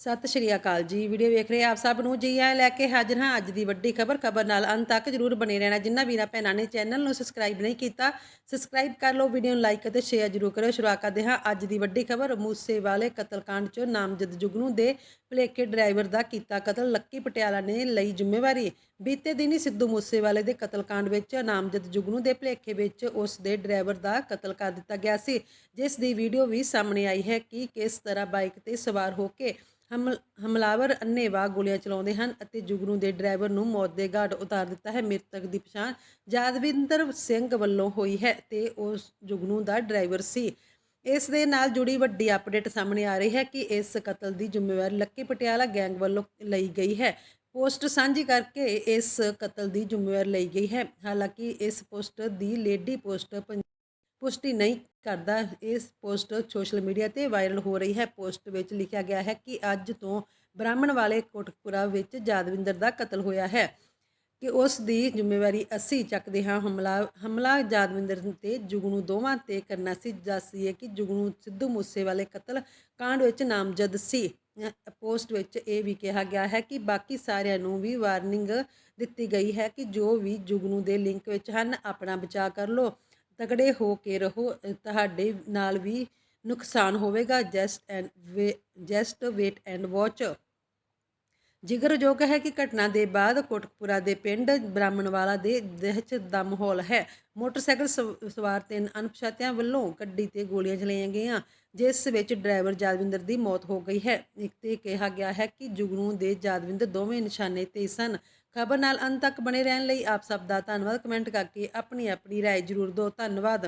ਸਤਿ ਸ਼੍ਰੀ ਅਕਾਲ ਜੀ। ਵੀਡੀਓ ਵੇਖ ਰਹੇ ਆਪ ਸਭ ਨੂੰ ਜੀ ਆਇਆਂ ਲੈ ਕੇ ਹਾਜ਼ਰ ਹਾਂ ਅੱਜ ਦੀ ਵੱਡੀ ਖਬਰ। ਖਬਰ ਨਾਲ ਅੰਤ ਤੱਕ ਜਰੂਰ ਬਣੇ ਰਹਿਣਾ। ਜਿੰਨਾ ਵੀਰਾਂ ਭੈਣਾਂ ਨੇ ਚੈਨਲ ਨੂੰ ਸਬਸਕ੍ਰਾਈਬ ਨਹੀਂ ਕੀਤਾ, ਸਬਸਕ੍ਰਾਈਬ ਕਰ ਲਓ, ਵੀਡੀਓ ਨੂੰ ਲਾਈਕ ਅਤੇ ਸ਼ੇਅਰ ਜਰੂਰ ਕਰੋ ਸ਼ੁਰੂਆਤ ਕਰਦੇ ਹਾਂ ਅੱਜ ਦੀ ਵੱਡੀ ਖਬਰ। ਮੂਸੇਵਾਲੇ ਕਤਲकांड 'ਚ ਨਾਮਜ਼ਦ ਜੁਗਨੂ ਦੇ ਭਲੇਖੇ ਡਰਾਈਵਰ ਦਾ ਕੀਤਾ ਕਤਲ। ਲੱਕੀ ਪਟਿਆਲਾ ਨੇ ਲਈ ਜ਼ਿੰਮੇਵਾਰੀ। ਬੀਤੇ ਦਿਨ ਹੀ ਸਿੱਧੂ ਮੂਸੇਵਾਲੇ ਦੇ ਕਤਲकांड ਵਿੱਚ ਨਾਮਜ਼ਦ ਜੁਗਨੂ ਦੇ ਭਲੇਖੇ ਵਿੱਚ ਉਸ ਦੇ ਡਰਾਈਵਰ ਦਾ ਕਤਲ ਕਰ ਦਿੱਤਾ ਗਿਆ ਸੀ। ਜਿਸ ਦੀ ਵੀਡੀਓ ਵੀ ਸਾਹਮਣੇ ਆਈ ਹੈ ਕਿ ਕਿਸ ਤਰ੍ਹਾਂ ਬਾਈਕ ਤੇ ਸਵਾਰ ਹੋ ਕੇ ਹਮਲਾਵਰ ਅੰਨ੍ਹੇਵਾਹ ਗੋਲੀਆਂ ਚਲਾਉਂਦੇ ਹਨ ਅਤੇ ਜੁਗਨੂ ਦੇ ਡਰਾਈਵਰ ਨੂੰ ਮੌਤ ਦੇ ਘਾਟ ਉਤਾਰ ਦਿੱਤਾ ਹੈ। ਮ੍ਰਿਤਕ ਦੀ ਪਛਾਣ ਜਾਦਵਿੰਦਰ ਸਿੰਘ ਵੱਲੋਂ ਹੋਈ ਹੈ ਤੇ ਉਸ ਜੁਗਨੂ ਦਾ ਡਰਾਈਵਰ ਸੀ। ਇਸ ਦੇ ਨਾਲ ਜੁੜੀ ਵੱਡੀ ਅਪਡੇਟ ਸਾਹਮਣੇ ਆ ਰਹੀ ਹੈ ਕਿ ਇਸ ਕਤਲ ਦੀ ਜ਼ਿੰਮੇਵਾਰੀ ਲੱਕੀ ਪਟਿਆਲਾ ਗੈਂਗ ਵੱਲੋਂ ਲਈ ਗਈ ਹੈ। ਪੋਸਟ ਸਾਂਝੀ ਕਰਕੇ ਇਸ ਕਤਲ ਦੀ ਜ਼ਿੰਮੇਵਾਰੀ ਲਈ ਗਈ ਹੈ। ਹਾਲਾਂਕਿ ਇਸ ਪੋਸਟ ਦੀ ਲੇਡੀ ਪੋਸਟ ਪੰ- ਪੁਸ਼ਟੀ ਨਹੀਂ ਕਰਦਾ ਇਸ ਪੋਸਟ ਸੋਸ਼ਲ ਮੀਡੀਆ ਤੇ ਵਾਇਰਲ ਹੋ ਰਹੀ ਹੈ। ਪੋਸਟ ਵਿੱਚ ਲਿਖਿਆ ਗਿਆ ਹੈ ਕਿ ਅੱਜ ਤੋਂ ਬ੍ਰਾਹਮਣ ਵਾਲੇ ਕੋਟਕਪੁਰਾ ਵਿੱਚ ਜਾਦਵਿੰਦਰ ਦਾ ਕਤਲ ਹੋਇਆ ਹੈ ਕਿ ਉਸ ਦੀ ਜ਼ਿੰਮੇਵਾਰੀ ਅਸੀਂ ਚੱਕਦੇ ਹਾਂ। ਹਮਲਾ ਹਮਲਾ ਜਾਦਵਿੰਦਰ ਤੇ ਜੁਗਨੂ ਦੋਵਾਂ ਤੇ ਕਰਨਾ ਸੀ। ਦੱਸੀਏ ਕਿ ਜੁਗਨੂ ਸਿੱਧੂ ਮੂਸੇਵਾਲੇ ਕਤਲ ਕਾਂਡ ਵਿੱਚ ਨਾਮਜ਼ਦ ਸੀ। ਪੋਸਟ ਵਿੱਚ ਇਹ ਵੀ ਕਿਹਾ ਗਿਆ ਹੈ ਕਿ ਬਾਕੀ ਸਾਰਿਆਂ ਨੂੰ ਵੀ ਵਾਰਨਿੰਗ ਦਿੱਤੀ ਗਈ ਹੈ ਕਿ ਜੋ ਵੀ ਜੁਗਨੂ ਦੇ ਲਿੰਕ ਵਿੱਚ ਹਨ, ਆਪਣਾ ਬਚਾਅ ਕਰ ਲਓ। ਤਗੜੇ ਹੋ ਕੇ ਰਹੋ ਤੁਹਾਡੇ ਨਾਲ ਵੀ ਨੁਕਸਾਨ ਹੋਵੇਗਾ। Just and just wait and watch ਜ਼ਿਕਰਯੋਗ ਹੈ ਕਿ ਘਟਨਾ ਦੇ ਬਾਅਦ ਕੋਟਕਪੁਰਾ ਦੇ ਪਿੰਡ ਬ੍ਰਾਹਮਣਵਾਲਾ ਦੇ ਦਹਿਸ਼ਤ ਦਾ ਮਾਹੌਲ ਹੈ ਮੋਟਰਸਾਈਕਲ ਸਵ- ਸਵਾਰ ਤਿੰਨ ਅਣਪਛਾਤਿਆਂ ਵੱਲੋਂ ਗੱਡੀ ਤੇ ਗੋਲੀਆਂ ਚਲਾਈਆਂ ਗਈਆਂ ਜਿਸ ਵਿੱਚ ਡਰਾਈਵਰ ਜਾਦਵਿੰਦਰ ਦੀ ਮੌਤ ਹੋ ਗਈ ਹੈ ਇੱਕ ਤੇ ਕਿਹਾ ਗਿਆ ਹੈ ਕਿ ਜੁਗਨੂ ਦੇ ਜਾਦਵਿੰਦਰ ਦੋਵੇਂ ਨਿਸ਼ਾਨੇ ਤੇ ਸਨ ਖਬਰ ਨਾਲ ਅੰਤ ਤੱਕ ਬਣੇ ਰਹਿਣ ਲਈ ਆਪ ਸਭ ਦਾ ਧੰਨਵਾਦ ਕਮੈਂਟ ਕਰਕੇ ਆਪਣੀ ਆਪਣੀ رائے ਜ਼ਰੂਰ ਦਿਓ ਧੰਨਵਾਦ